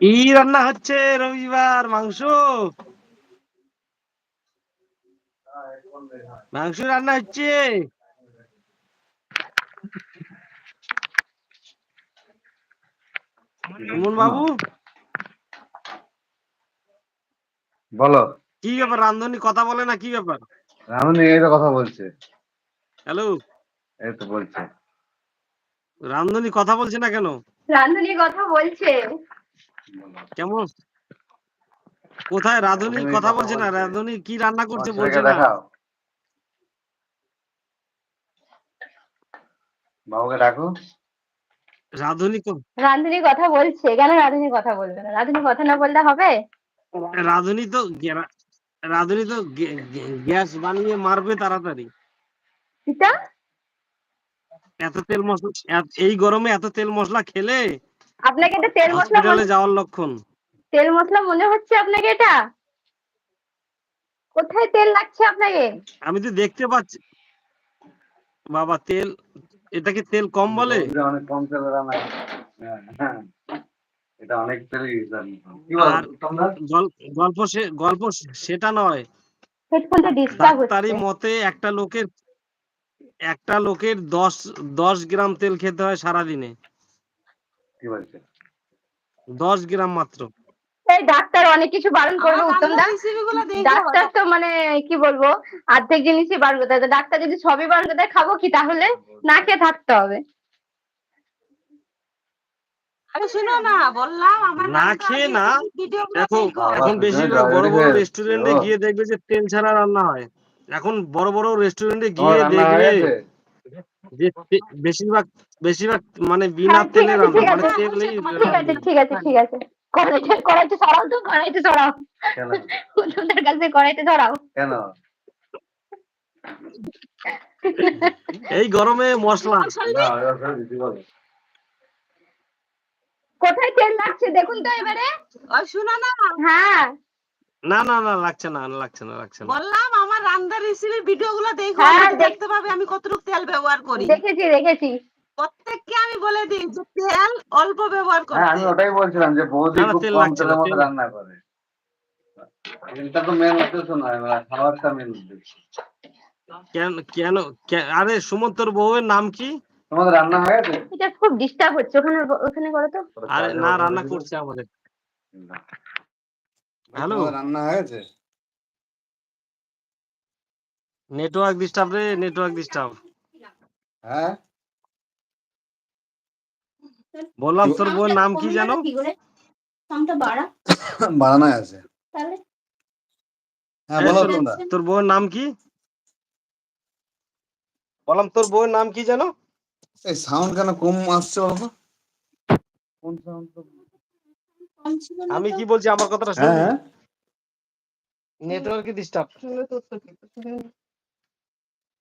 কি রান্না হচ্ছে রবিবার মাংস। মাংস রান্না হচ্ছে। সুমন বাবু বলো। কি ব্যাপার রান্ধনি কথা বলে না কি ব্যাপার? রামনি এই তো কথা বলছে। হ্যালো? এই তো বলছে। রান্ধনি কথা বলছে না কেন? রান্ধুনি কথা বলছে। কেমন? কোথায়? রাধুনি কথা বলছে না। রাধুনি কি রান্না করছে বলছে না? বাবুকে ডাকো। রাধুনি রান্ধুনি কথা বলছে। কেন রাধুনি কথা বলবে না? রাধুনি কথা না বললে হবে? রাধুনি তো রাধুনি তো গ্যাস বানিয়ে মারবে তাড়াতাড়ি। এত তেল মশলা এই গরমে এত তেল মশলা খেলে আপনাকে এটা তেল মশলা হসপিটালে যাওয়ার লক্ষণ। তেল মশলা মনে হচ্ছে আপনাকে এটা? কোথায় তেল লাগছে আপনাকে? আমি তো দেখতে পাচ্ছি বাবা তেল এটাকে তেল কম বলে? অনেক কম তেলে রান্না। এটা অনেক তেলে কি বল তোমরা? গল্প গল্প সেটা নয়। হেডফোনটা ডিস্টার্ব ডাক্তারি হচ্ছে মতে একটা লোকের একটা লোকের দশ দশ গ্রাম তেল খেতে হয় সারাদিনে। কি বলছে? দশ গ্রাম মাত্র। এই ডাক্তার অনেক কিছু বারণ করবে উত্তম দা। ডাক্তার তো মানে কি বলব অর্ধেক জিনিসই বারণ করতে হয়। ডাক্তার যদি সবই বারণ করতে খাব কি? তাহলে না খেয়ে থাকতে হবে। আরে শোনো না বললাম আমার না খেয়ে না, দেখো দেখো। এখন বেশিরভাগ বড় বড় রেস্টুরেন্টে গিয়ে দেখবে যে তেল ছাড়া রান্না হয়। এখন বড় বড় রেস্টুরেন্টে গিয়ে দেখবে যে বেশিরভাগ বেশিরভাগ মানে বিনা তেলে রান্না মানে তেলেই ঠিক আছে ঠিক আছে ঠিক আছে। কড়াইতে কড়াইতে সরাও তো কড়াইতে সরাও। কাছে কড়াইতে সরাও। কেন? এই গরমে মশলা। কোথায় তেল লাগছে? দেখুন তো এবারে। ওই শোনো না। হ্যাঁ। না না না লাগছে না লাগছে না লাগছে না। বললাম আমার রান্নার রেসিপির ভিডিওগুলো দেখো হ্যাঁ, দেখ- দেখতে পাবে আমি কতটুকু তেল ব্যবহার করি। দেখেছি দেখেছি। প্রত্যেককে আমি বলে দিই যে তেল অল্প ব্যবহার হ্যাঁ আমি ওটাই বলছিলাম যে বৌদি খুব কম তেলের মধ্যে রান্না করে। এটা তো মেন উদ্দেশ্য নয় মানে খাবারটা মেন উদ্দেশ্য। কেন কেন আরে সুমন্তর বউয়ের নাম কি? তোমাদের রান্না হয়ে গেছে? এটা খুব ডিস্টার্ব হচ্ছে ওখানে ওখানে করো তো। আরে না রান্না করছে আমাদের। হ্যালো। রান্না হয়ে গেছে? নেটওয়ার্ক ডিস্টার্ব রে নেটওয়ার্ক ডিস্টার্ব হ্যাঁ? বললাম তোর বউয়ের নাম কি জানো করে? বাড়া। বাড়ানো আছে। তাহলে? হ্যাঁ বলো তোর- তোমরা তোর বউয়ের নাম কি? বললাম তোর বউয়ের নাম কি জানো এই সাউন্ড কেন কম আসছে তো? কোন সাউন্ড আমি কি বলছি? আমার কথাটা হ্যাঁ শুনবি? হ্যাঁ। নেটওয়ার্ক ডিস্টার্ব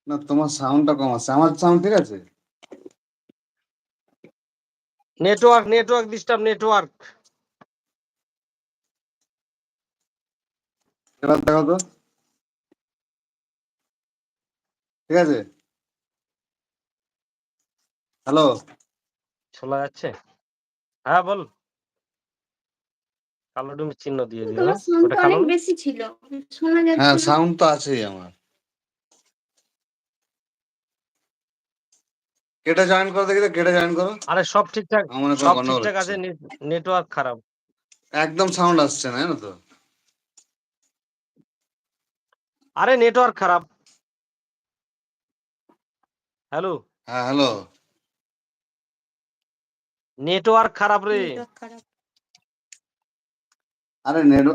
না তোমার সাউন্ডটা কম আসছে। আমার সাউন্ড ঠিক আছে? নেটওয়ার্ক নেটওয়ার্ক ডিস্টার্ব নেটওয়ার্ক এবার দেখো তো। ঠিক আছে? হ্যালো শোনা যাচ্ছে? হ্যাঁ বল। কালো ডুমের চিহ্ন দিয়ে কালো অনেক বেশি ছিল। শোনা যাচ্ছে হ্যাঁ সাউন্ড তো আছেই আমার। কেটে জয়েন করো দেখি তো কেটে জয়েন করো। আরে সব ঠিকঠাক আমার সব ঠিকঠাক আছে নেটওয়ার্ক খারাপ। একদম সাউন্ড আসছে না জানো তো? আরে নেটওয়ার্ক খারাপ। হ্যালো হ্যাঁ হ্যালো নেটওয়ার্ক খারাপ রে। নেটওয়ার্ক খারাপ। আরে নেট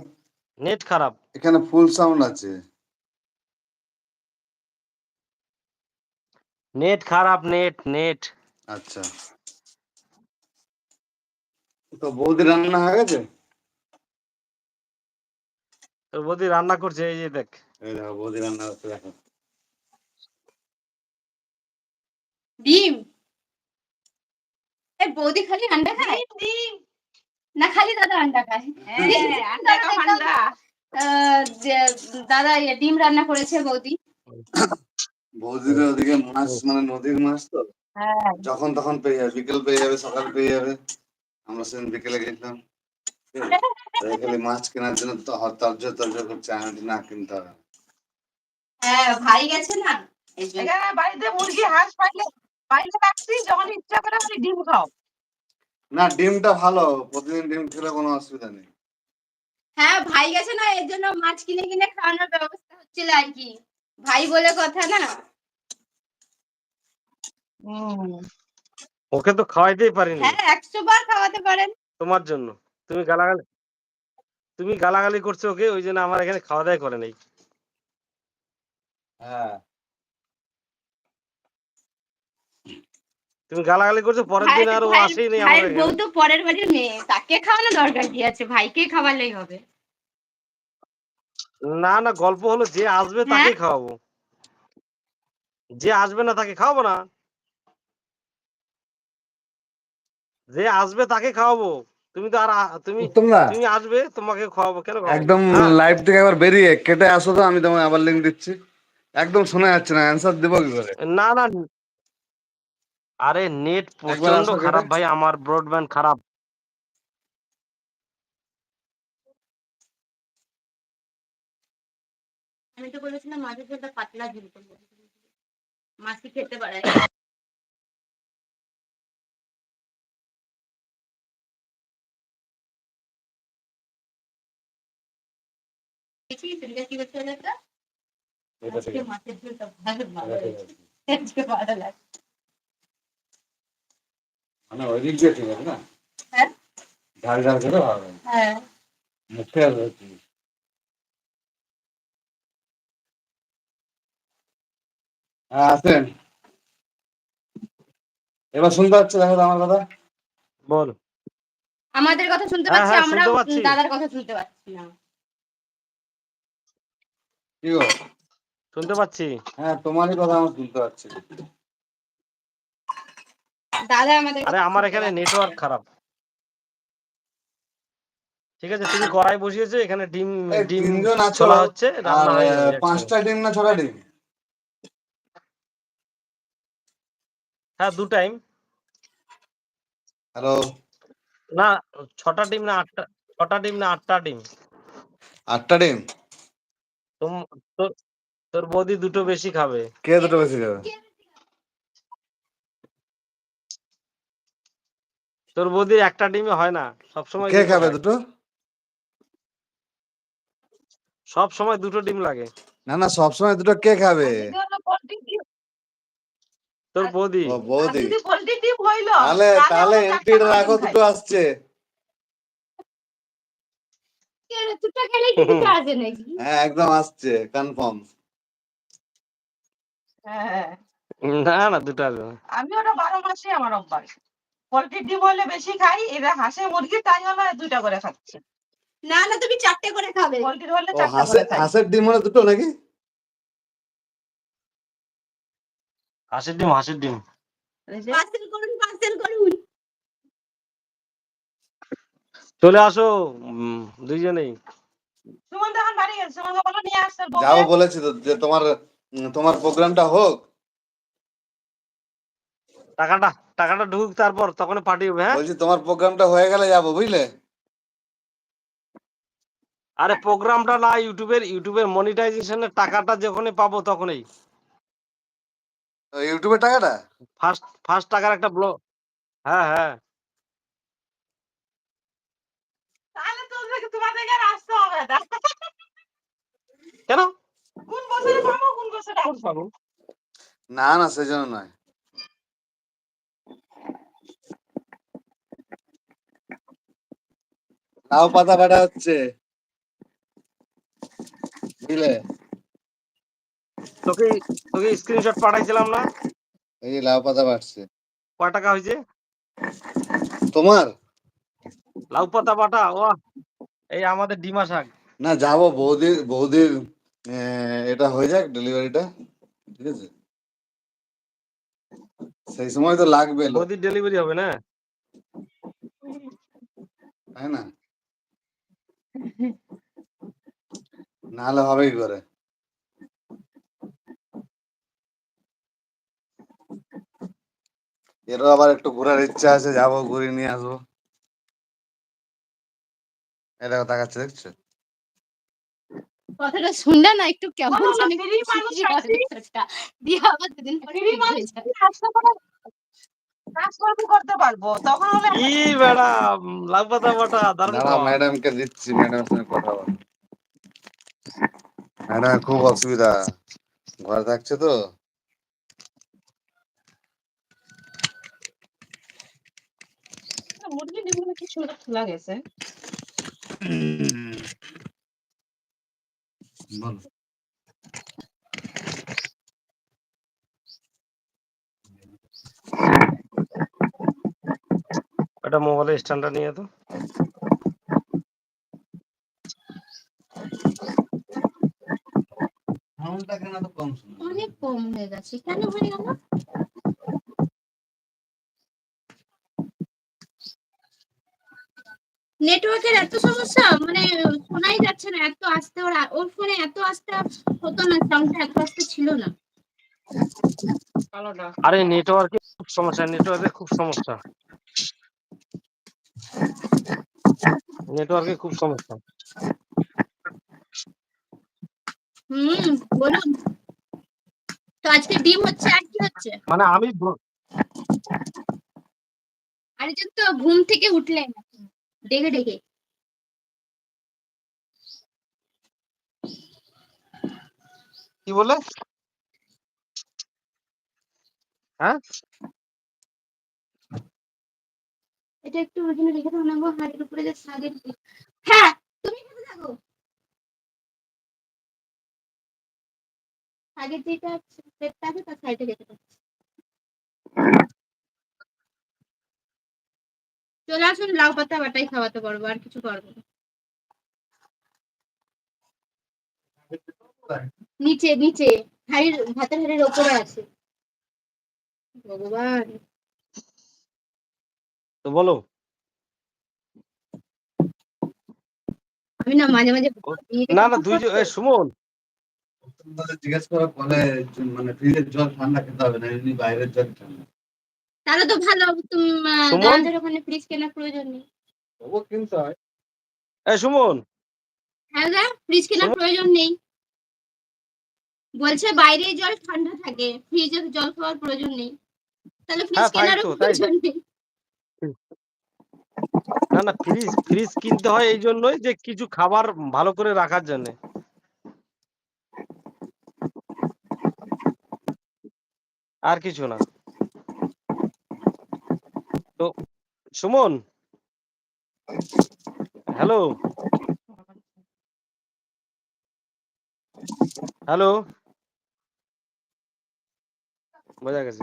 নেট খারাপ। এখানে ফুল সাউন্ড আছে। নেট খারাপ নেট নেট। আচ্ছা। তো বৌদি রান্না হয়ে গেছে? তোর বৌদি রান্না করছে এই যে দেখ। এই দেখো বৌদি রান্না করতে দেখো। ডিম? এই বৌদি খালি আন্ডা খায়? ডিম না খালি দাদা আন্ডা খায়। আহ, যে- দাদা ইয়ে ডিম রান্না করেছে বৌদি। বৌদির ওদিকে মাছ মানে নদীর মাছ তো? হ্যাঁ। যখন তখন পেয়ে যাবে বিকেল পেয়ে যাবে সকাল পেয়ে যাবে। আমরা সেদিন বিকেলে গেছিলাম? তাই খালি মাছ কেনার জন্য তো তর্জ তর্জ করছে আমি না কিনতে হবে। হ্যাঁ ভাই গেছে না? এই জন্য। বাড়িতে মুরগি হাঁস পাইলে বাইরে রাখছি যখন ইচ্ছা করে আপনি ডিম খাও। না ডিমটা ভালো প্রতিদিন ডিম খেলে কোনো অসুবিধা নেই। হ্যাঁ ভাই গেছে না এর জন্য মাছ কিনে কিনে খাওয়ানোর ব্যবস্থা হচ্ছিল আর কি। ভাই বলে কথা না। ওকে তো খাওয়াইতেই পারিনি। হ্যাঁ একশো বার খাওয়াতে পারেন। তোমার জন্য। তুমি গালাগালি তুমি গালাগালি করছ ওকে ওই জন্য আমার এখানে খাওয়া দাওয়া করে নেই। হ্যাঁ। তুমি গালাগালি করছ পরের দিন আর ও আসেই নেই আমার ভাইয়ের বউ তো পরের বাড়ির মেয়ে তাকে খাওয়ানো দরকার কি আছে? ভাইকে খাওয়ালেই হবে। না না গল্প হলো যে আসবে হ্যাঁ? তাকেই খাওয়াবো। যে আসবে না তাকে খাওয়াবো না। যে আসবে তাকে খাওয়াবো। তুমি তো আর তুমি তুমি আসবে তোমাকে খাওয়াবো কেন একদম। লাইভ থেকে একবার বেরিয়ে কেটে আসো তো আমি তোমায় আবার লিঙ্ক দিচ্ছি। একদম শোনা যাচ্ছে না অ্যান্সার দেবো কি করে? না না। আরে নেট প্রচণ্ড খারাপ ভাই আমার ব্রডব্যান্ড খারাপ। আমি তো বলেছিলাম মাছের ঝোলটা পাতলা ঝোল করব মাছ কি খেতে পারে কি একটা? আজকে মাছের ঝোলটা ভালো ভালো। আজকে ভালো লাগছে মানে ওই দিক দিয়ে ঠিক আছে না হ্যাঁ? ঝাল ঝাল করে ভালো লাগে। হ্যাঁ মুখে আর হচ্ছে না। হ্যাঁ আসেন এবার শুনতে পাচ্ছি? দেখো আমার কথা। বল। আমাদের কথা শুনতে হ্যাঁ, পাচ্ছি হ্যাঁ, আমরা শুনতে পাচ্ছি। দাদার কথা শুনতে পাচ্ছি না। কি গো? শুনতে পাচ্ছি। হ্যাঁ তোমারই কথা আমার শুনতে পাচ্ছি। দাদা আমাদের আরে আমার এখানে নেটওয়ার্ক খারাপ। ঠিক আছে তুমি কড়াই বসিয়েছো এখানে ডিম ডিম আছো। ছোলা হচ্ছে। পাঁচটা ডিম না ছটা ডিম? হ্যাঁ দু টাইম হ্যালো না ছটা ডিম না আটটা ছটা ডিম না আটটা ডিম আটটা ডিম তোর তোর বৌদি দুটো বেশি খাবে। কে দুটো বেশি যাবে তোর বৌদির একটা ডিমে হয় না সব সময় কে খাবে দুটো? সব সময় দুটো ডিম লাগে। না না সবসময় দুটো কে খাবে যদি হলো পোল্ট্রি ডিম তোর বৌদি। বৌদি। তাহলে তাহলে করে রাখো দুটো আসছে। হ্যাঁ একদম আসছে কনফার্ম হ্যাঁ। না না দুটো আসবে আমি ওটা বারো মাসে আমার অভ্যাস। ডিম হলে বেশি খাই এরা হাঁসে মুরগি তাই হলো দুইটা করে খাচ্ছে। না না তুমি চারটে খাবে। হলে করে হাঁসের ডিম হলো দুটো নাকি? হাঁসের ডিম হাঁসের ডিম। পার্সেল করুন পার্সেল করুন। চলে আসো দুইজনেই। যাব বলেছি তো যে তোমার তোমার প্রোগ্রামটা হোক। টাকাটা টাকাটা ঢুক তারপর তখন পাঠিয়ে দেবে, হ্যাঁ? বলছি তোমার প্রোগ্রামটা হয়ে গেলে যাব বুঝলে? আরে প্রোগ্রামটা না ইউটিউবের ইউটিউবের মনিটাইজেশনের টাকাটা যখনই পাবো তখনই। ইউটিউবের টাকাটা? ফার্স্ট ফার্স্ট টাকার একটা ব্লগ হ্যাঁ হ্যাঁ। তাহলে তো তোমাদেরকে আর আসতে হবে না। কেন? কোন বছরে পাবো কোন বছরে আসব? পাবো? না না সেজন্য নয়। লাউ পাতা বাটা হচ্ছে। বুঝলে তোকে তোকে স্ক্রিনশট পাঠাইছিলাম না? এই যে লাউ পাতা বাটছে। কয় টাকা হয়েছে তোমার? লাউ পাতা বাটা ও এই আমাদের ডিমা শাক। না যাব বৌদির বৌদির এটা হয়ে যাক ডেলিভারিটা ঠিক আছে? সেই সময় তো লাগবে। মোদির ডেলিভারি হবে না? তাই না? নাহলে হবে কি করে? এরও আবার একটু ঘোরার ইচ্ছা আছে যাব ঘুরে নিয়ে আসব এটা তাকাচ্ছে দেখছ কথাটা শুনলে না একটু কেমন জানি free মানুষ খুশি আছি। ভেতরটা। দিয়ে আবার দুদিন পরে ফ্রি ঠিক মানুষ যায়। আসতে পারে কাজকর্ম করতে পারব তখন হলে কি বেড়া উম, লাউ পাতা বাটা দারুণ দাঁড়া খাওয়া। ম্যাডামকে দিচ্ছি ম্যাডামের সঙ্গে কথা বল ম্যাডামের খুব অসুবিধা ঘরে থাকছে তো মুরগি ডিমগুলো কি সুন্দর খোলা গেছে বল এটা মোবাইলের স্ট্যান্ডটা নিয়ে তো। সাউন্ডটা কেন তো কম অনেক কম হয়ে গেছে। কেন হয়ে গেল? নেটওয়ার্কের এত সমস্যা মানে শোনাই যাচ্ছে না এত আস্তে ওর ওর ফোনে এত আস্তে হতো না সাউন্ডটা এত আস্তে ছিল না। আরে নেটওয়ার্কে খুব সমস্যা নেটওয়ার্কে খুব সমস্যা। নেটওয়ার্কে খুব সমস্যা। হুম বলুন। তো আজকে ডিম হচ্ছে আর কি হচ্ছে? মানে আমি আরেকজন তো ঘুম থেকে উঠলেন। ডেকে ডেকে কি বলে? হ্যাঁ? এটা একটু জন্য রেখে দাও না গো হাড়ির উপরে যে শাকের হ্যাঁ তুমি খেতে থাকো। আগের যেটা প্লেটটা আছে তার সাইডে রেখে দাও। চলে আসুন লাউ পাতা বাটাই খাওয়াতে পারব আর কিছু পারব না। নিচে নিচে হাড়ির ভাতের হাড়ির ওপরে আছে। ভগবান। তো বলো। আমি না মাঝে মাঝে না না দুই সুমন। জিজ্ঞেস করা বলে যে মানে ফ্রিজের জল ঠান্ডা খেতে হবে না এমনি বাইরের জল ঠান্ডা। তাহলে তো ভালো তুমি সুমন? ওখানে ফ্রিজ কেনার প্রয়োজন নেই। তবুও কিনতে হয়। এই সুমন? হ্যাঁ দা ফ্রিজ কেনার প্রয়োজন নেই। বলছে বাইরে জল ঠান্ডা থাকে ফ্রিজে জল খাওয়ার প্রয়োজন নেই। তাহলে ফ্রিজ হ্যাঁ, তো, তাই। প্রয়োজন নেই। না না ফ্রিজ ফ্রিজ কিনতে হয় এই জন্যই যে কিছু খাবার ভালো করে রাখার জন্য। আর কিছু না। তো সুমন হ্যালো হ্যালো বোঝা গেছে।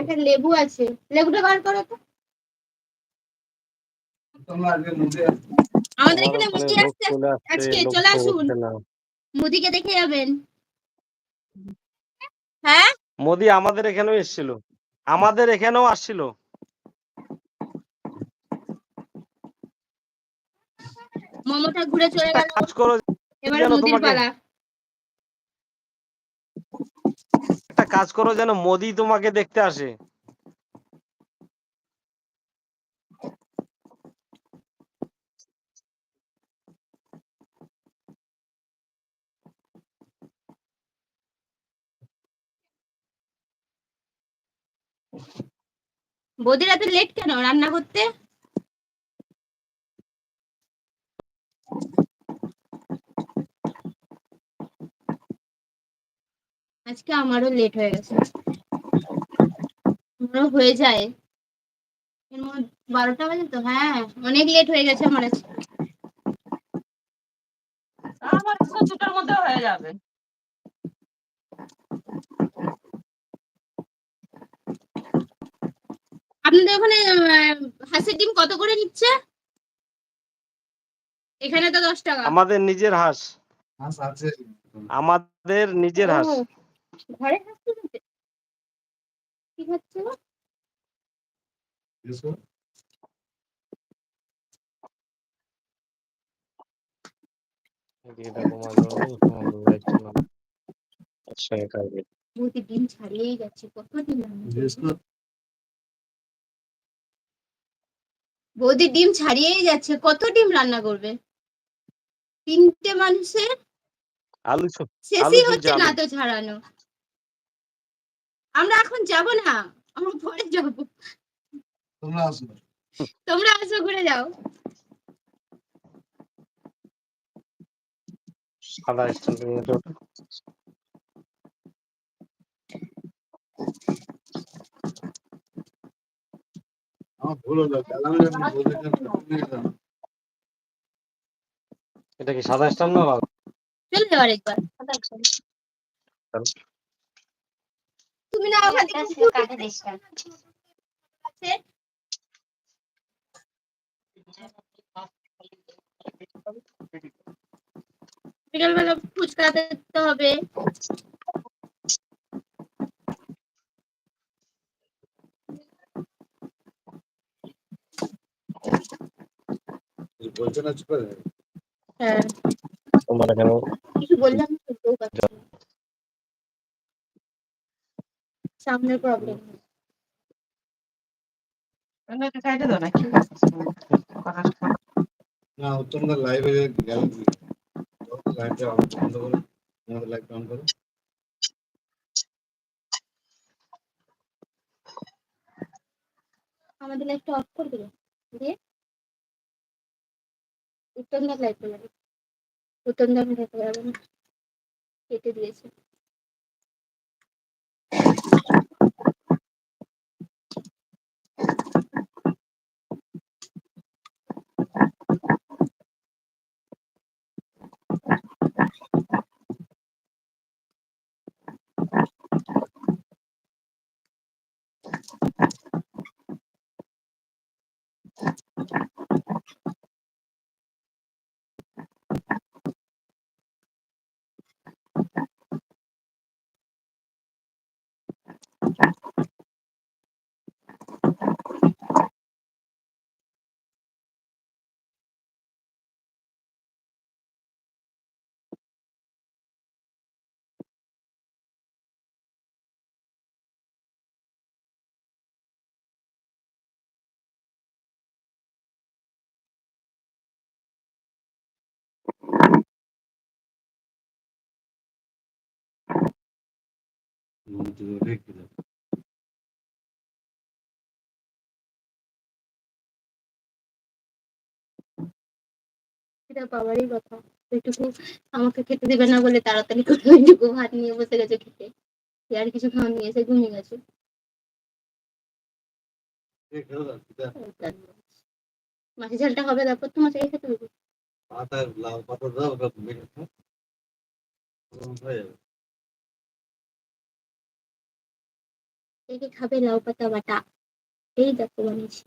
একটা লেবু আছে। লেবুটা বার করো তো। আমাদের মুদি আজকে চলে আসুন। মুদিকে দেখে যাবেন। হ্যাঁ? মোদি আমাদের এখানেও এসেছিল। আমাদের এখানেও আসছিল। মমতা ঘুরে চলে গেল। কাজ করো এবার তোমাকে- পালা। একটা কাজ করো যেন মোদি তোমাকে দেখতে আসে। বৌদির এত লেট কেন? রান্না করতে? আজকে আমারও লেট হয়ে গেছে। আমারও হয়ে যায়। বারোটা বাজে তো? হ্যাঁ অনেক লেট হয়ে গেছে আমার আজকে। আমার তো মধ্যে হয়ে যাবে। আপনাদের ওখানে হাঁসের ডিম কত করে নিচ্ছে? এখানে তো দশ টাকা। আমাদের নিজের হাঁস। হাঁস আছে। আমাদের নিজের হাঁস। ঘরে হাঁস? কি হচ্ছে ডিম ছাড়িয়েই যাচ্ছে কত ডিম বৌদি ডিম ছাড়িয়েই যাচ্ছে কত ডিম রান্না করবে? তিনটে মানুষের? আলু শেষই হচ্ছে না তো ছাড়ানো। আমরা এখন যাব না আমরা পরে যাব। তোমরা আসো। তোমরা আসো ঘুরে যাও। সাদা স্ট্যান্ড আমার ভুল হলো কাল আমি যখন বলেছিলাম তখন নিয়ে এলাম। এটা কি সাদা স্ট্যান্ড না? চলে যাও আরেকবার তুমি না ওখান থেকে আছে। বিকালবেলা ফুচকা দিতে হবে বলছে না চুপ করে হ্যাঁ। তোমার এখানে কিছু বললাম না তো, কেউ পাচ্ছে প্রবলেম সাইডে না তোমরা লাইভে গেলে লাইভটা বন্ধ করো আমাদের লাইভ অন করো। আমাদের লাইটটা অফ করে দিল। দিয়ে উত্তম দাগ লাইট যাবে উত্তম দাগ দিয়েছে রেখে দাও এটা পাওয়ারই কথা ওইটুকু আমাকে খেতে দেবে না বলে তাড়াতাড়ি করে ওইটুকু ভাত নিয়ে বসে গেছে খেতে আর কিছু খাওয়া নিয়ে এসে ঘুমিয়ে গেছে মাছের ঝালটা হবে তারপর তোমার খেতে হবে মাথায় লাউ পাতা দাও মেখে হয়ে যাবে। কে খাবে লাউ পাতা বাটা এই দেখো বানিয়েছি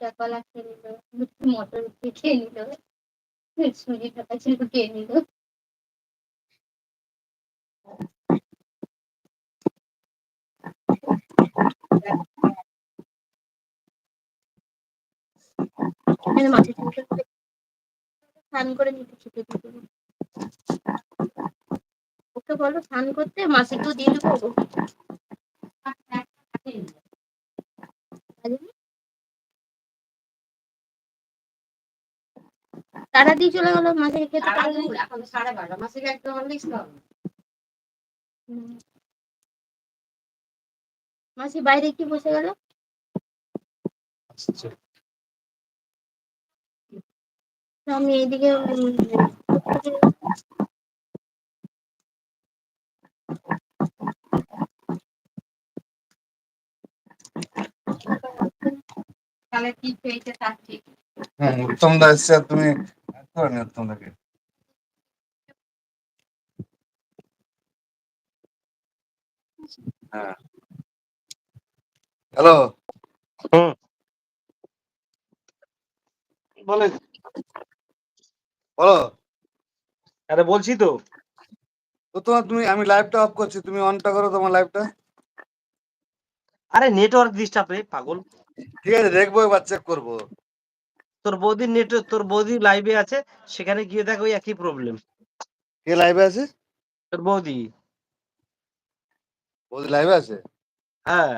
দুটা কলা খেয়ে নিল, দুটো মটর খেয়ে নিল সুজি টাকা ছিল খেয়ে নিল। ওকে বলো স্নান করতে মাসিকেও দিয়ে দেবো? তারা দিয়ে চলে গেল মাছের খেতে পারবে না। এখন সাড়ে বারোটা। মাসে একদম হুম। মাসি বাইরে কি বসে গেল? আমি এইদিকে তাহলে কি পেয়েছে তার ঠিক? হুম উত্তম দা এসছে আর তুমি করে নিও হ্যাঁ। হ্যালো। বলেন। বলো। আরে বলছি তো। তো তোমার তুমি আমি লাইভটা অফ করছি তুমি অনটা করো তোমার লাইভটা আরে নেটওয়ার্ক ডিস্টার্ব রে পাগল। ঠিক আছে দেখব এবার চেক করব। তোর বৌদি নেট তোর বৌদি লাইভে আছে সেখানে গিয়ে দেখ ওই একই প্রবলেম কে লাইভে আছে? তোর বৌদি। বৌদি লাইভে আছে? হ্যাঁ।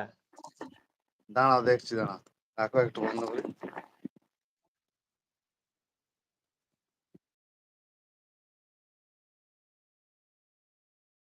দাঁড়াও দেখছি দাঁড়া রাখো একটু বন্ধ করি।